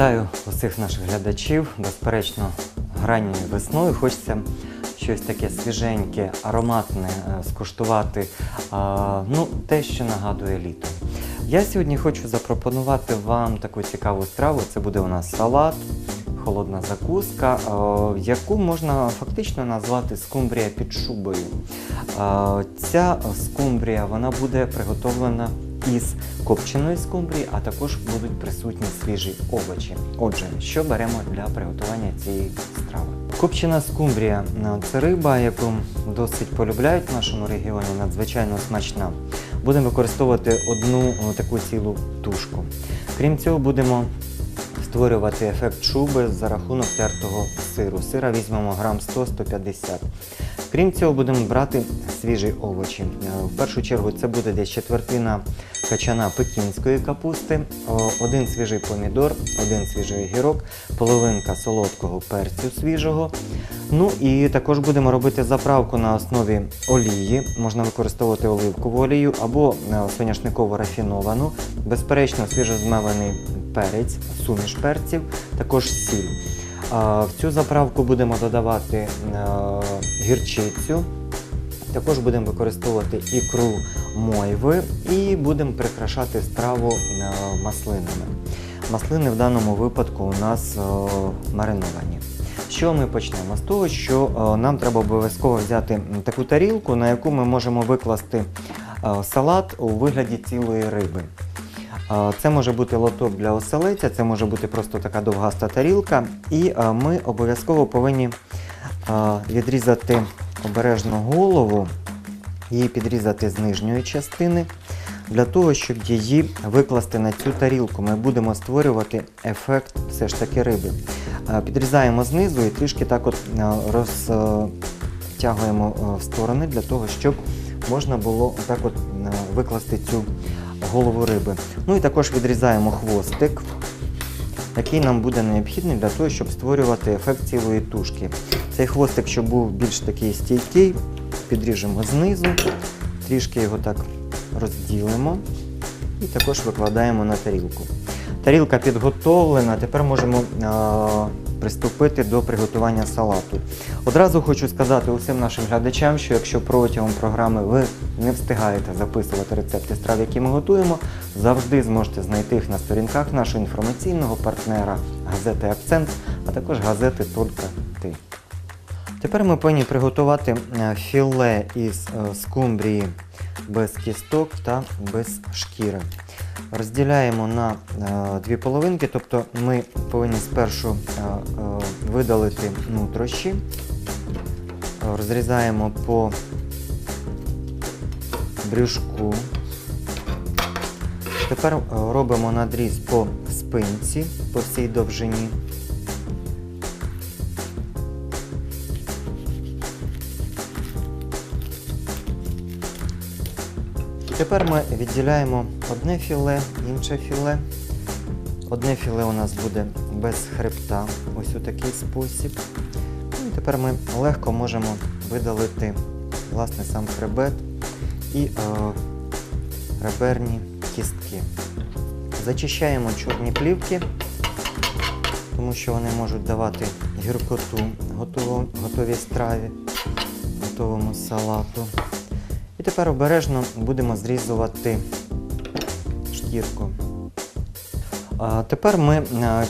Вітаю усіх наших глядачів. Безперечно, ранньою весною хочеться щось таке свіженьке, ароматне е, скуштувати. Ну, те, що нагадує літо. Я сьогодні хочу запропонувати вам таку цікаву страву. Це буде у нас салат, холодна закуска, е, яку можна фактично назвати скумбрія під шубою. Е, Ця скумбрія вона буде приготовлена із копченої скумбрії, а також будуть присутні свіжі овочі. Отже, що беремо для приготування цієї страви? Копчена скумбрія е, це риба, яку досить полюбляють в нашому регіоні, надзвичайно смачна. Будемо використовувати одну таку цілу тушку. Крім цього, будемо створювати ефект шуби за рахунок тертого сиру. Сира візьмемо грам 100-150. Крім цього, будемо брати свіжі овочі. Е, В першу чергу це буде десь четвертина качана пекінської капусти, один свіжий помідор, один свіжий огірок, половинка солодкого перцю свіжого. Ну і також будемо робити заправку на основі олії. Можна використовувати оливкову олію або е, соняшниково рафіновану, безперечно, свіжозмелений перець, суміш перців, також сіль. В цю заправку будемо додавати е, гірчицю. Також будемо використовувати ікру мойви і будемо прикрашати страву е, маслинами. Маслини в даному випадку у нас е, мариновані. Чого ми почнемо? З того, що нам треба обов'язково взяти таку тарілку, на яку ми можемо викласти салат у вигляді цілої риби. Це може бути лоток для оселеця, це може бути просто така довгаста тарілка. І ми обов'язково повинні відрізати обережно голову, її підрізати з нижньої частини. Для того, щоб її викласти на цю тарілку, ми будемо створювати ефект все ж таки риби. Підрізаємо знизу і трішки так от розтягуємо в сторони для того, щоб можна було так от викласти цю голову риби. Ну і також відрізаємо хвостик, який нам буде необхідний для того, щоб створювати ефект цілої тушки. Цей хвостик, щоб був більш такий стійкий, підріжемо знизу, трішки його так розділимо і також викладаємо на тарілку. Тарілка підготовлена, тепер можемо приступити до приготування салату. Одразу хочу сказати усім нашим глядачам, що якщо протягом програми ви не встигаєте записувати рецепти страв, які ми готуємо, завжди зможете знайти їх на сторінках нашого інформаційного партнера газети Акцент, а також газети Тільки ти. Тепер ми повинні приготувати е, філе із е, скумбрії без кісток та без шкіри. Розділяємо на е, дві половинки, тобто ми повинні спершу е, е, видалити нутрощі, розрізаємо по брюшку. Тепер робимо надріз по спинці, по всій довжині. Тепер ми відділяємо одне філе, інше філе. Одне філе у нас буде без хребта, ось у такий спосіб. Ну, і тепер ми легко можемо видалити власне сам хребет і е, реберні кістки. Зачищаємо чорні плівки, тому що вони можуть давати гіркоту готовій страві, готовому салату. І тепер обережно будемо зрізувати шкірку. Тепер ми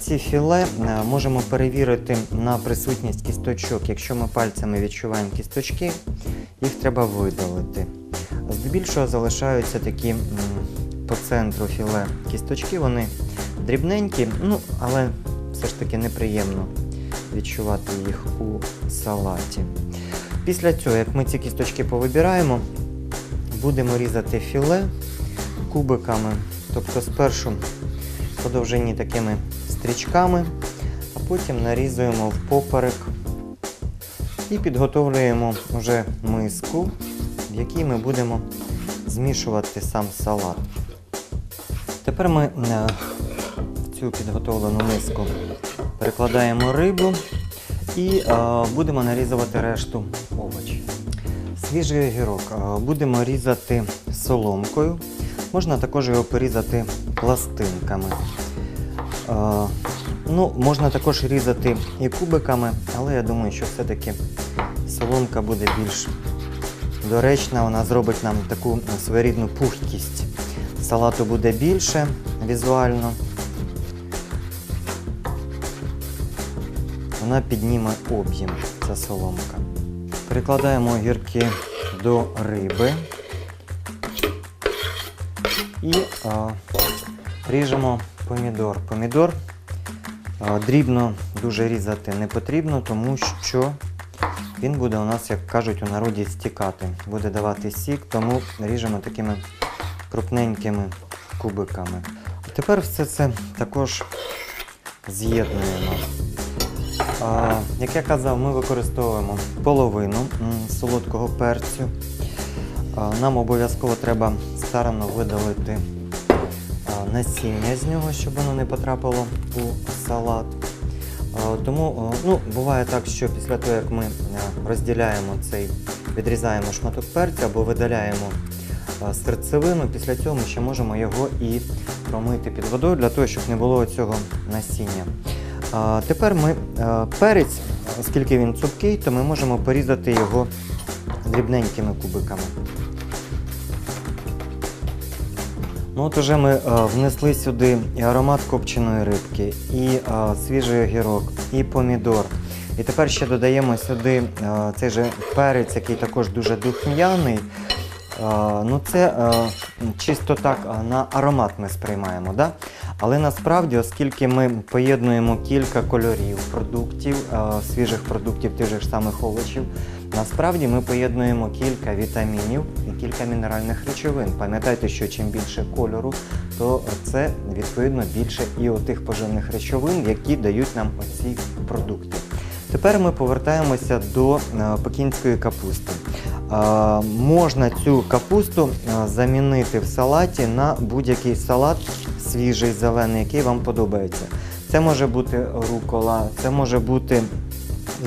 ці філе можемо перевірити на присутність кісточок. Якщо ми пальцями відчуваємо кісточки, їх треба видалити. Здебільшого залишаються такі по центру філе кісточки, вони дрібненькі, ну, але все ж таки неприємно відчувати їх у салаті. Після цього, як ми ці кісточки повибираємо, будемо різати філе кубиками, тобто спершу по довжині такими стрічками, а потім нарізуємо в поперек і підготовлюємо вже миску, в якій ми будемо змішувати сам салат. Тепер ми е, в цю підготовлену миску перекладаємо рибу і е, будемо нарізувати решту овочів. Свіжий огірок е, будемо різати соломкою. Можна також його порізати пластинками. Е, Ну, можна також різати і кубиками, але я думаю, що все-таки соломка буде більш доречна. Вона зробить нам таку своєрідну пухкість. Салату буде більше візуально. Вона підніме об'єм, ця соломка. Перекладаємо огірки до риби і а, ріжемо помідор. Помідор а, дрібно дуже різати не потрібно, тому що він буде у нас, як кажуть у народі, стікати. Буде давати сік, тому ріжемо такими крупненькими кубиками. А тепер все це також з'єднуємо. Як я казав, ми використовуємо половину солодкого перцю. Нам обов'язково треба старанно видалити насіння з нього, щоб воно не потрапило у салат. Тому ну, буває так, що після того, як ми розділяємо цей, відрізаємо шматок перцю або видаляємо серцевину, після цього ми ще можемо його і промити під водою для того, щоб не було цього насіння. Тепер ми е, перець, оскільки він цупкий, то ми можемо порізати його дрібненькими кубиками. Ну от уже ми е, внесли сюди і аромат копченої рибки, і е, свіжий огірок, і помідор. І тепер ще додаємо сюди цей же перець, який також дуже духм'яний. Ну це е, чисто так е, на аромат ми сприймаємо. Да? Але насправді, оскільки ми поєднуємо кілька кольорів продуктів, е, свіжих продуктів, тих же самих овочів, насправді ми поєднуємо кілька вітамінів і кілька мінеральних речовин. Пам'ятайте, що чим більше кольору, то це відповідно більше і отих поживних речовин, які дають нам оці продукти. Тепер ми повертаємося до пекінської капусти. Можна цю капусту замінити в салаті на будь-який салат свіжий, зелений, який вам подобається. Це може бути рукола, це може бути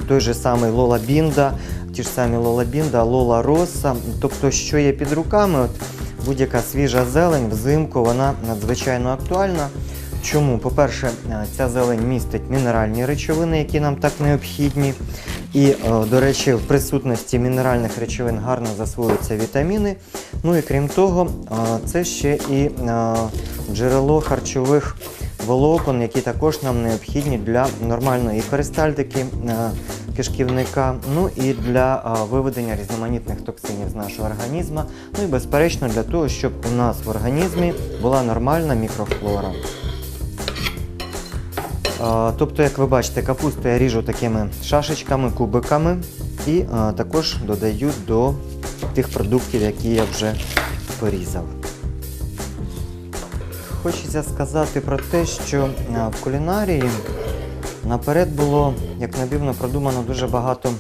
той же самий Лола Бінда, ті ж самі Лола Бінда, Лола Росса. Тобто, що є під руками, от будь-яка свіжа зелень взимку, вона надзвичайно актуальна. Чому? По-перше, ця зелень містить мінеральні речовини, які нам так необхідні. І, е, до речі, в присутності мінеральних речовин гарно засвоюються вітаміни. Ну і крім того, е, це ще і е, джерело харчових волокон, які також нам необхідні для нормальної перистальтики кишківника, ну і для виведення різноманітних токсинів з нашого організму. Ну і безперечно для того, щоб у нас в організмі була нормальна мікрофлора. Тобто, як ви бачите, капусту я ріжу такими шашечками, кубиками і також додаю до тих продуктів, які я вже порізав. Хочеться сказати про те, що в кулінарії наперед було, як не продумано дуже багато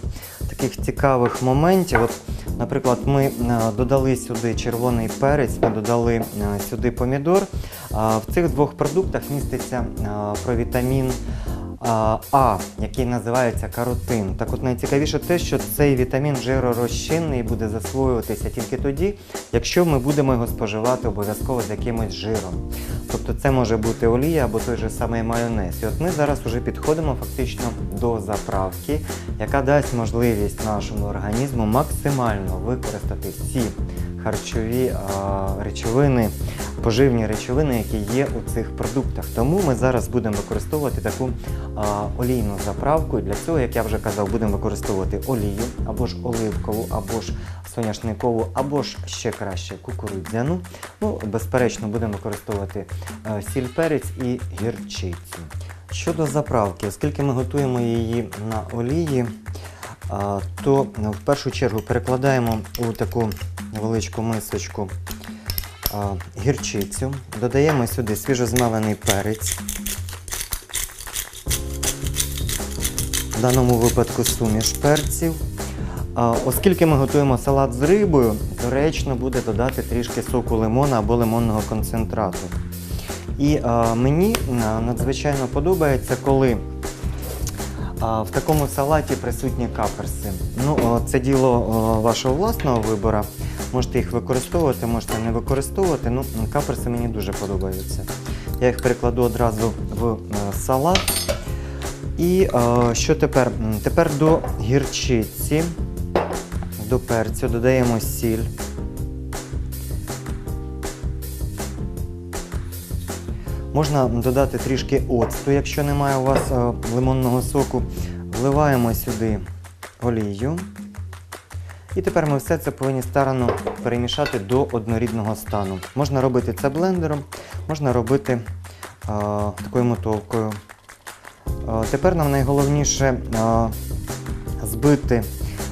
таких цікавих моментів. От, наприклад, ми е, додали сюди червоний перець, ми додали е, сюди помідор. В цих двох продуктах міститься е, провітамін а, який називається каротин. Так от найцікавіше те, що цей вітамін жиророзчинний буде засвоюватися тільки тоді, якщо ми будемо його споживати обов'язково з якимось жиром. Тобто це може бути олія або той же самий майонез. І от ми зараз вже підходимо фактично до заправки, яка дасть можливість нашому організму максимально використати всі харчові речовини, поживні речовини, які є у цих продуктах. Тому ми зараз будемо використовувати таку олійну заправку. І для цього, як я вже казав, будемо використовувати олію або ж оливкову, або ж соняшникову, або ж ще краще кукурудзяну. Ну, безперечно, будемо використовувати е, сіль, перець і гірчицю. Щодо заправки, оскільки ми готуємо її на олії, то в першу чергу перекладаємо у таку невеличку мисочку а, гірчицю, додаємо сюди свіжозмелений перець. В даному випадку суміш перців. А, Оскільки ми готуємо салат з рибою, доречно буде додати трішки соку лимона або лимонного концентрату. І а, мені надзвичайно подобається, коли а, в такому салаті присутні каперси. Ну, це діло вашого власного вибору. Можете їх використовувати, можете не використовувати. Ну, каперси мені дуже подобаються. Я їх перекладу одразу в е, салат. І е, що тепер? Тепер до гірчиці, до перцю додаємо сіль. Можна додати трішки оцту, якщо немає у вас е, лимонного соку. Вливаємо сюди олію. І тепер ми все це повинні старано перемішати до однорідного стану. Можна робити це блендером, можна робити е, такою мотовкою. Е, тепер нам найголовніше е, збити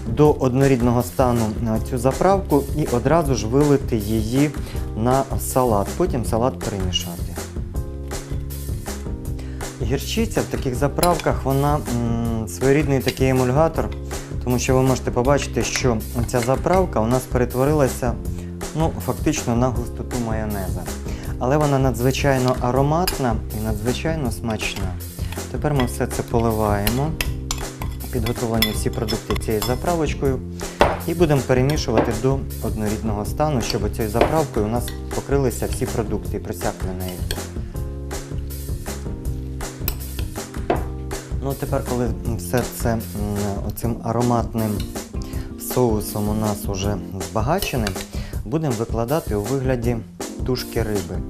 до однорідного стану е, цю заправку і одразу ж вилити її на салат. Потім салат перемішати. Гірчиця в таких заправках вона м, своєрідний такий емульгатор, тому що ви можете побачити, що ця заправка у нас перетворилася ну, фактично на густоту майонеза. Але вона надзвичайно ароматна і надзвичайно смачна. Тепер ми все це поливаємо, підготовлені всі продукти цією заправочкою, і будемо перемішувати до однорідного стану, щоб цією заправкою у нас покрилися всі продукти і просякли нею. Ну, тепер, коли все це м, оцим ароматним соусом у нас уже збагачене, будемо викладати у вигляді тушки риби.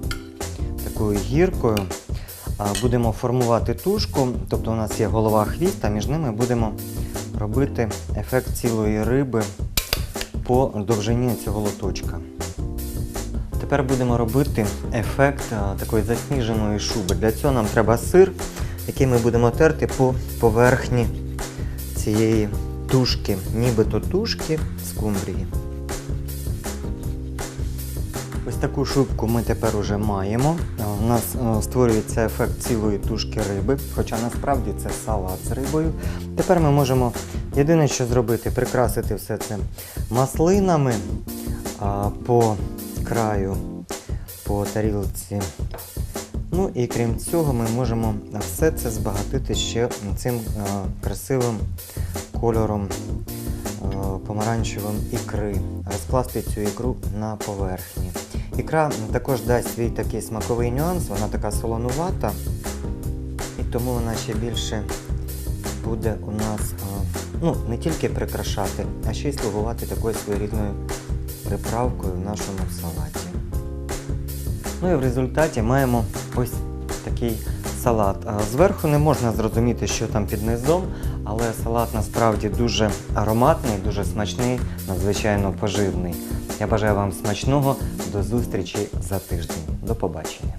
Такою гіркою будемо формувати тушку, тобто у нас є голова хвіст, а між ними будемо робити ефект цілої риби по довжині цього лоточка. Тепер будемо робити ефект такої засніженої шуби. Для цього нам треба сир, який ми будемо терти по поверхні цієї тушки, нібито тушки скумбрії. Ось таку шубку ми тепер уже маємо. У нас е, створюється ефект цілої тушки риби, хоча насправді це салат з рибою. Тепер ми можемо єдине, що зробити, прикрасити все це маслинами по краю, по тарілці. Ну і крім цього, ми можемо все це збагатити ще цим е, красивим кольором е, помаранчевим ікри, розкласти цю ікру на поверхні. Ікра також дасть свій такий смаковий нюанс, вона така солонувата, і тому вона ще більше буде у нас е, ну, не тільки прикрашати, а ще й слугувати такою своєрідною приправкою в нашому салаті. Ну і в результаті маємо ось такий салат. Зверху не можна зрозуміти, що там під низом, але салат насправді дуже ароматний, дуже смачний, надзвичайно поживний. Я бажаю вам смачного. До зустрічі за тиждень. До побачення.